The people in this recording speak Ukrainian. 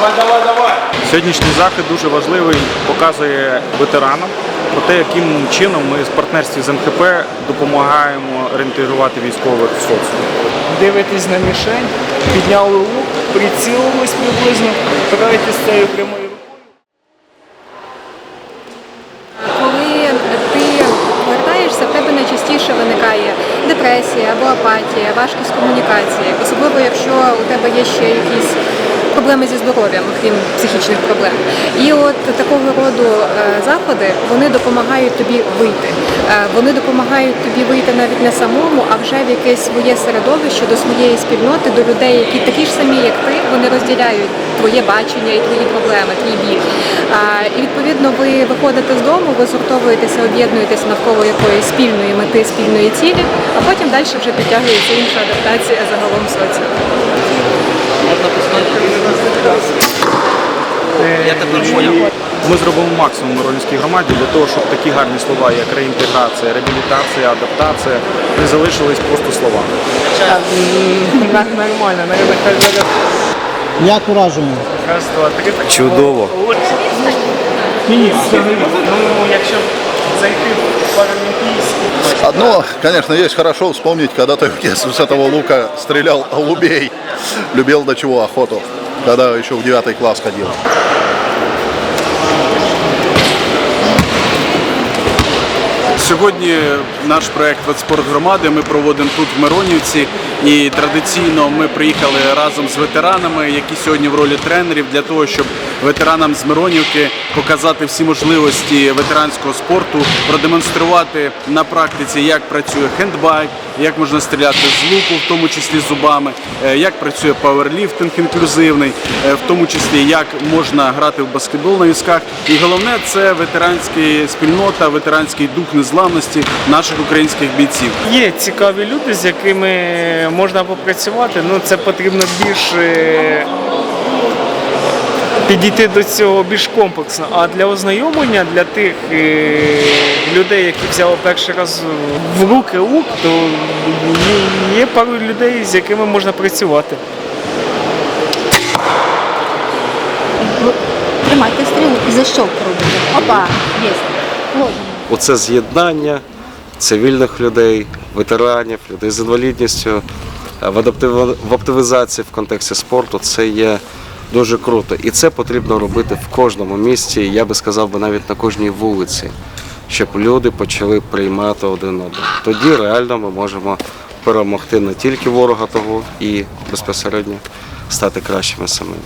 Давай, давай, давай. Сьогоднішній захід дуже важливий, показує ветеранам про те, яким чином ми з партнерстві з МХП допомагаємо реінтегрувати військових в соціум. Дивитесь на мішень, підняли лук, прицілились приблизно, впираєтесь цією прямою рукою. Коли ти повертаєшся, в тебе найчастіше виникає депресія або апатія, важкість комунікації, особливо якщо у тебе є ще якісь проблеми зі здоров'ям, крім психічних проблем. І от такого роду е, заходи вони допомагають тобі вийти. Е, Вони допомагають тобі вийти навіть не самому, а вже в якесь своє середовище до своєї спільноти, до людей, які такі ж самі, як ти, вони розділяють твоє бачення і твої проблеми, твій біль. І відповідно ви виходите з дому, ви згуртовуєтеся, об'єднуєтеся навколо якоїсь спільної мети, спільної цілі, а потім далі вже підтягується інша адаптація загалом соціуму. Я тепер поняв. Ми зробимо максимум в Миронівській громаді для того, щоб такі гарні слова, як реінтеграція, реабілітація, адаптація, не залишились просто словами. Нормально, наверное, Як ураження? раз, два, три. Чудово. Ні. Ну, якщо зайти в паралімпійські, Одно, конечно, есть хорошо вспомнить, когда-то в детстве с этого лука стрелял голубей. Любил до чего охоту, когда еще в 9 класс ходил. Сьогодні наш проект «Ветспорт громади ми проводимо тут в Миронівці. І традиційно ми приїхали разом з ветеранами, які сьогодні в ролі тренерів, для того, щоб ветеранам з Миронівки показати всі можливості ветеранського спорту, продемонструвати на практиці, як працює хендбайк, як можна стріляти з луку, в тому числі зубами, е, як працює пауерліфтинг інклюзивний, е, в тому числі як можна грати в баскетбол на візках. І головне це ветеранська спільнота, ветеранський дух незламності наших українських бійців. Є цікаві люди, з якими можна попрацювати. Ну це потрібно більш е, підійти до цього більш комплексно. А для ознайомлення для тих е, людей, які взяли перший раз в руки лук, то є- є пару людей, з якими можна працювати. Тримайте стрілу і защолк робите. Опа, є. Плотно. Оце з'єднання цивільних людей, ветеранів, людей з інвалідністю е, в оптимізації в контексті спорту це є дуже круто. І це потрібно робити в кожному місті, я би сказав би навіть на кожній вулиці, щоб люди почали приймати один одного. Тоді реально ми можемо перемогти не тільки ворога того і безпосередньо стати кращими самими.